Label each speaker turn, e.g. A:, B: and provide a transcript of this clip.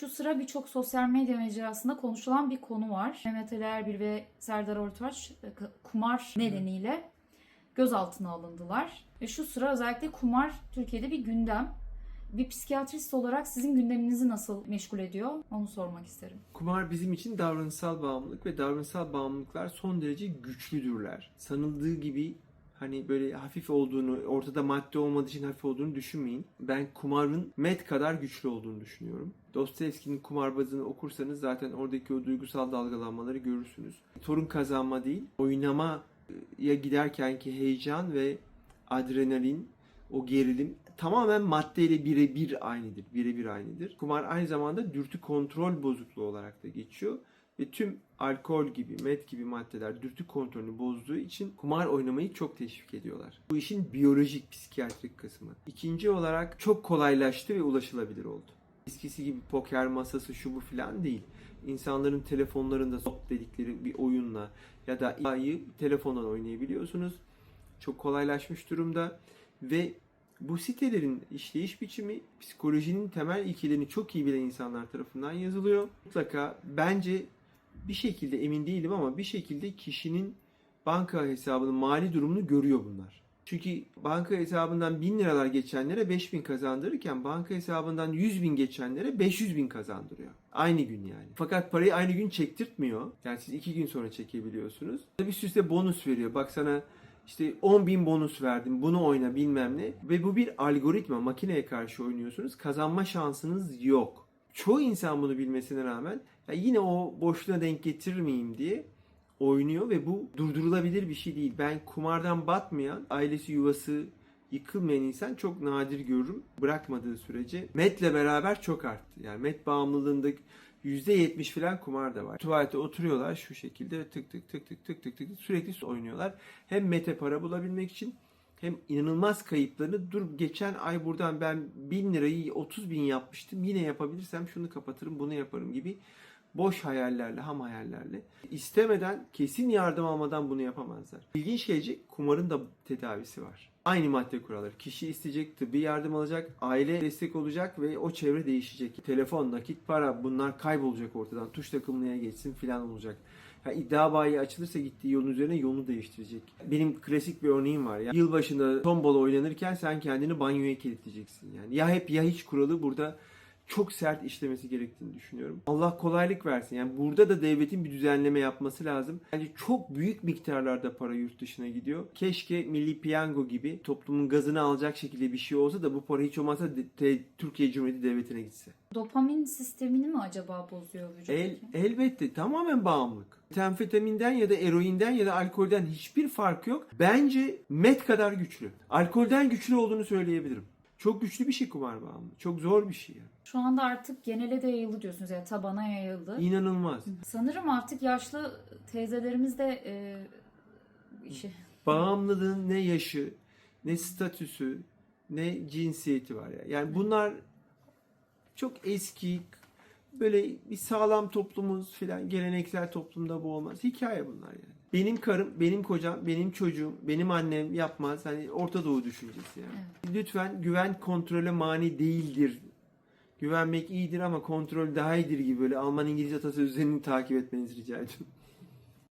A: Şu sıra birçok sosyal medya mecrasında konuşulan bir konu var. Mehmet Ali Erbil ve Serdar Ortaç e, kumar nedeniyle gözaltına alındılar. Ve şu sıra özellikle kumar Türkiye'de bir gündem. Bir psikiyatrist olarak sizin gündeminizi nasıl meşgul ediyor? Onu sormak isterim.
B: Kumar bizim için davranışsal bağımlılık ve davranışsal bağımlılıklar son derece güçlüdürler. Sanıldığı gibi hani böyle hafif olduğunu, ortada madde olmadığı için hafif olduğunu düşünmeyin. Ben kumarın met kadar güçlü olduğunu düşünüyorum. Dostoyevski'nin kumarbazını okursanız zaten oradaki o duygusal dalgalanmaları görürsünüz. Torun kazanma değil, oynamaya giderkenki heyecan ve adrenalin, o gerilim tamamen maddeyle birebir aynıdır. Birebir aynıdır. Kumar aynı zamanda dürtü kontrol bozukluğu olarak da geçiyor. Ve tüm alkol gibi, met gibi maddeler dürtü kontrolünü bozduğu için kumar oynamayı çok teşvik ediyorlar. Bu işin biyolojik, psikiyatrik kısmı. İkinci olarak çok kolaylaştı ve ulaşılabilir oldu. Eskisi gibi poker masası şu bu filan değil. İnsanların telefonlarında stop dedikleri bir oyunla ya da ayı telefondan oynayabiliyorsunuz. Çok kolaylaşmış durumda ve bu sitelerin işleyiş biçimi psikolojinin temel ilkelerini çok iyi bilen insanlar tarafından yazılıyor. Mutlaka bence bir şekilde emin değilim ama bir şekilde kişinin banka hesabının mali durumunu görüyor bunlar. Çünkü banka hesabından 1000 liralar geçenlere 5000 kazandırırken banka hesabından 100 bin geçenlere 500 bin kazandırıyor. Aynı gün yani. Fakat parayı aynı gün çektirtmiyor. Yani siz iki gün sonra çekebiliyorsunuz. Bir sürü size bonus veriyor. Bak sana işte 10 bin bonus verdim bunu oyna bilmem ne. Ve bu bir algoritma makineye karşı oynuyorsunuz. Kazanma şansınız yok. Çoğu insan bunu bilmesine rağmen ya yine o boşluğuna denk getirmeyeyim diye oynuyor ve bu durdurulabilir bir şey değil. Ben kumardan batmayan, ailesi yuvası yıkılmayan insan çok nadir görürüm. Bırakmadığı sürece. Met'le beraber çok arttı. Yani Met bağımlılığında %70 falan kumar da var. Tuvalete oturuyorlar şu şekilde tık tık tık tık tık tık tık sürekli oynuyorlar. Hem Met'e para bulabilmek için hem inanılmaz kayıplarını dur geçen ay buradan ben 1000 lirayı 30 bin yapmıştım yine yapabilirsem şunu kapatırım bunu yaparım gibi boş hayallerle ham hayallerle istemeden kesin yardım almadan bunu yapamazlar. İlginç gelecek kumarın da tedavisi var. Aynı madde kuralları. Kişi isteyecek, tıbbi yardım alacak, aile destek olacak ve o çevre değişecek. Telefon, nakit para bunlar kaybolacak ortadan. Tuş takımlıya geçsin filan olacak. Ha, iddia bayi açılırsa gittiği yolun üzerine yolunu değiştirecek. Benim klasik bir örneğim var ya. Yılbaşında tombala oynanırken sen kendini banyoya kilitleyeceksin yani. Ya hep ya hiç kuralı burada çok sert işlemesi gerektiğini düşünüyorum. Allah kolaylık versin. Yani burada da devletin bir düzenleme yapması lazım. Bence çok büyük miktarlarda para yurt dışına gidiyor. Keşke Milli Piyango gibi toplumun gazını alacak şekilde bir şey olsa da bu para hiç olmazsa de- te- Türkiye Cumhuriyeti Devleti'ne gitse.
A: Dopamin sistemini mi acaba bozuyor vücuttaki?
B: El, elbette tamamen bağımlılık. Metamfetaminden ya da eroinden ya da alkolden hiçbir fark yok. Bence met kadar güçlü. Alkolden güçlü olduğunu söyleyebilirim. Çok güçlü bir şey kumar bağımlılığı. Çok zor bir şey yani.
A: Şu anda artık genele de yayıldı diyorsunuz yani tabana yayıldı.
B: İnanılmaz.
A: Sanırım artık yaşlı teyzelerimiz de e, işi
B: Bağımlılığın ne yaşı, ne statüsü, ne cinsiyeti var ya. Yani bunlar çok eski, böyle bir sağlam toplumuz filan, geleneksel toplumda bu olmaz. Hikaye bunlar yani. Benim karım, benim kocam, benim çocuğum, benim annem yapmaz. Hani Orta Doğu düşüncesi yani. Lütfen güven kontrole mani değildir. Güvenmek iyidir ama kontrol daha iyidir gibi böyle Alman İngiliz atasözlerini takip etmenizi rica ediyorum.